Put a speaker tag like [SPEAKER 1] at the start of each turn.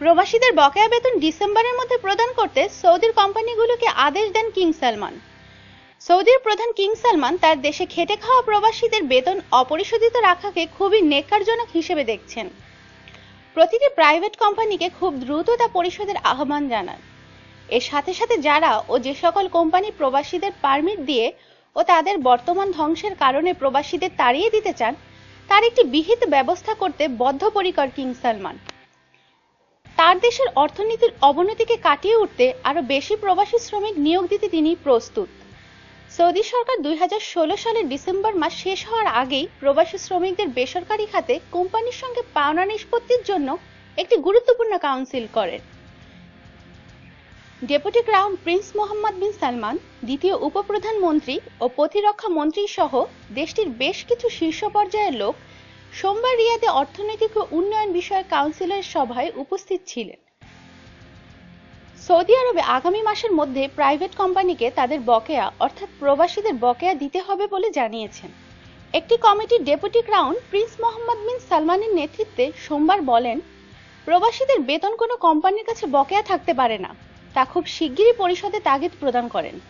[SPEAKER 1] প্রবাসীদের বকেয়া বেতন ডিসেম্বরের মধ্যে প্রদান করতে সৌদির কোম্পানিগুলোকে আদেশ দেন কিং সালমান। সৌদির প্রধান কিং সালমান তার দেশে খেটে খাওয়া প্রবাসীদের বেতন অপরিশোধিত রাখাকে খুবই নেকারজনক হিসেবে দেখছেন। প্রতিটি প্রাইভেট কোম্পানিকে খুব দ্রুত তা পরিশোধের আহ্বান জানান। এর সাথে সাথে যারা ও যে সকল কোম্পানি প্রবাসীদের পারমিট দিয়ে ও তাদের বর্তমান ধ্বংসের কারণে প্রবাসীদের তাড়িয়ে দিতে চান, তার একটি বিহিত ব্যবস্থা করতে বদ্ধপরিকর কিং সালমান। তার দেশের অর্থনীতির অবনতিকে কাটিয়ে উঠতে আরও বেশি প্রবাসী শ্রমিক নিয়োগ দিতে তিনি প্রস্তুত। সৌদি সরকার দুই সালের ডিসেম্বর মাস শেষ হওয়ার আগেই প্রবাসী শ্রমিকদের বেসরকারি খাতে কোম্পানির সঙ্গে পাওনা নিষ্পত্তির জন্য একটি গুরুত্বপূর্ণ কাউন্সিল করেন। Deputy crown prince Mohammed bin Salman, দ্বিতীয় উপপ্রধানমন্ত্রী ও প্রতিরক্ষা মন্ত্রী সহ দেশটির বেশ কিছু শীর্ষ পর্যায়ের লোক সোমবার রিয়াদে অর্থনৈতিক ও উন্নয়ন বিষয়ক কাউন্সিলের সভায় উপস্থিত ছিলেন। সৌদি আরবে আগামী মাসের মধ্যে প্রাইভেট কোম্পানিকে তাদের বকেয়া, অর্থাৎ প্রবাসীদের বকেয়া দিতে হবে বলে জানিয়েছেন। একটি কমিটির deputy crown prince Mohammed bin সালমানের নেতৃত্বে সোমবার বলেন, প্রবাসীদের বেতন কোনো কোম্পানির কাছে বকেয়া থাকতে পারে না। তা খুব শিগগিরই পরিষদে তাগিদ প্রদান করেন।